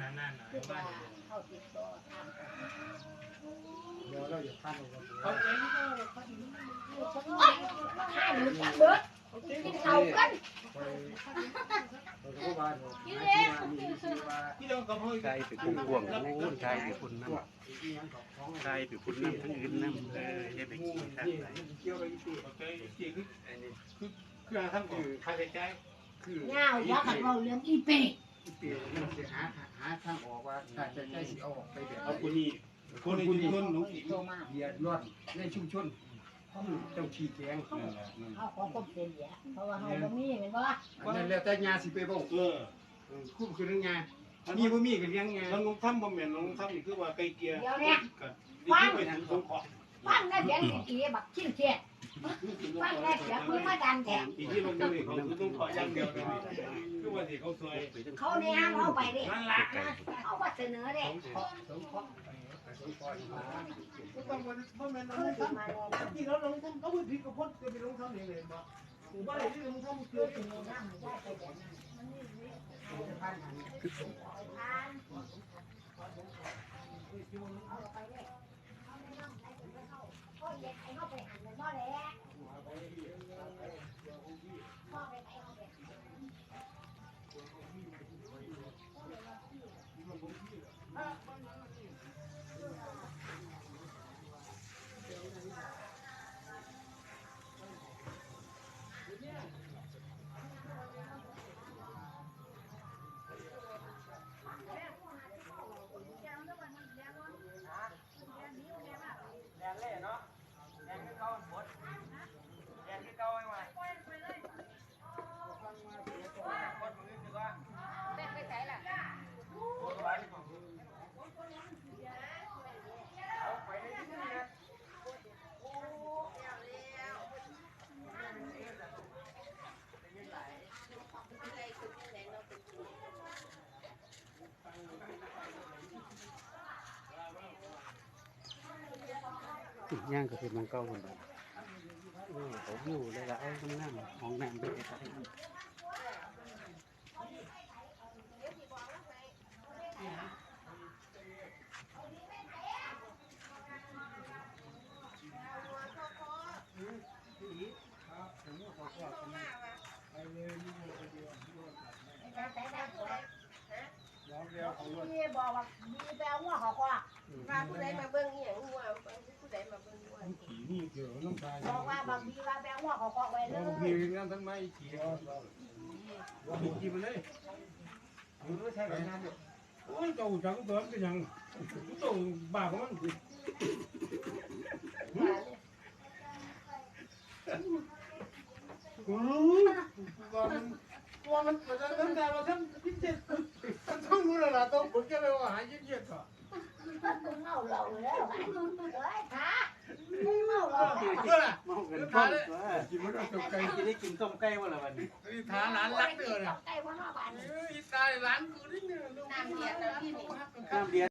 นานๆหน่อยคือบ้าว่านเขาติดต่อทางเดี๋ยวเราอย่าพลาดเราเขาเองก็เขาข้าวมันเบิดกินข้าวกันไปเราก็ว่าเราที่ว่ามีที่ว่าที่ากับเฮ้ยใช่ไปพุ่งพ่วงโอ้ใช่ไปพุ่นน้พวกที่ยังของของำใช่ไปพุ่นน้ำทั้งอื่นน้ำเอออย่าไปขี้ข้างนี่ไหนเกี่ยวกับอีตีโอเคที่คืออันนี้คือคือทำคือค่าใช้จ่ายคือเงาว่ากันเราเรื่องอีเป้ อีตีมันจะหาหาทางออกว่าถ้าจะใช้สิเอาออกไปแบบเอาคนนี้คนในชุมชนหนุ่มอีกโตมาเบียดร้อนในชุมชนห้องเจ้าขี้แกงเขาขอคมเป็นเดียเพราะว่าเขาบ่มีเห็นบ่อันนั้นแล้วแต่ยาสิไปบอกเออคุ้มคือเรื่องงานมีบ่มีกันยังไงแล้วลุงทำบ่แม่นลุงทำนี่คือว่าไกลเกลี่ยเดี๋ยวเนี่ยกันนี่คือไปทางสงเคราะห์ฟังได้เสียงอีบักชิ้นเทียด ฟังได้เสียงมือมาดันแท้อีที่ลงนี่เขาคือต้องขออย่างเดียวเลยคือว่าที่เขาซอยไปทั้งเขาในห้างเอาไปดินั่นละเอามาเสนอเด้สงเคราะห์ไปสงเคราะห์มาก็ต้องมาเพราะแม่นคือเรามาแน่ที่เราลงทำเขาไม่ผิดกับคนจะไปลงทำเองเลยบ่หมู่บ้านที่ลงทำคืคืออถึงน้ำได้ไปแบบนั้นมันนี่ทานเอาไปเลยเอาไปน้ำไปถึงเข้าพ่อเย็ดไอ้เข้าไปหันเลยพ่อแหละพ่อไปไปเอาไป ย่างก็คือมันเก้าคนแบบโอ้เขาอยู่เลยละไอ้ห้องน้ำห้องน้ำไปไอ้พี่บ อกว่ามีแปลว่าเขาก็ว่าผู้ใดมาเบิ่งอีหยังงัวผู้ใดมาเบิ่งงัวขี่นี่เกี่ยวน้ำตาลบอกว่าบางทีว่าแปลว่าเขาก็ไว้เลเรายพี่งานทั้งไม่ขี่ว่าขี่มันเลยมันไม่ใช่แบบนั้นโอ้ยเจ้าจังตัวเป็นยังเจ้าบ้าของมันอืมว่ามันว่ามันมันจะทำได้ว่าทำพิเศษต้องรู้แล้ วล่ะต้องผมจะไปว่าหาเยี่ยๆก่อนมึงเมาเหล้าแล้วเอ้ยขามึงเมาเหล้าแล้วเพื่ออะมองกันพ้นตัวกินมันต้องไก่จะได้กินต้มไก่วันละวันนี้นี่ทาร้านรักเด้อนะไก่ว่าห้าบาทเอ้ยตายร้านกูนี่เนี่ยน้ำเดียดน้ำพี่นี่น้ำเดียด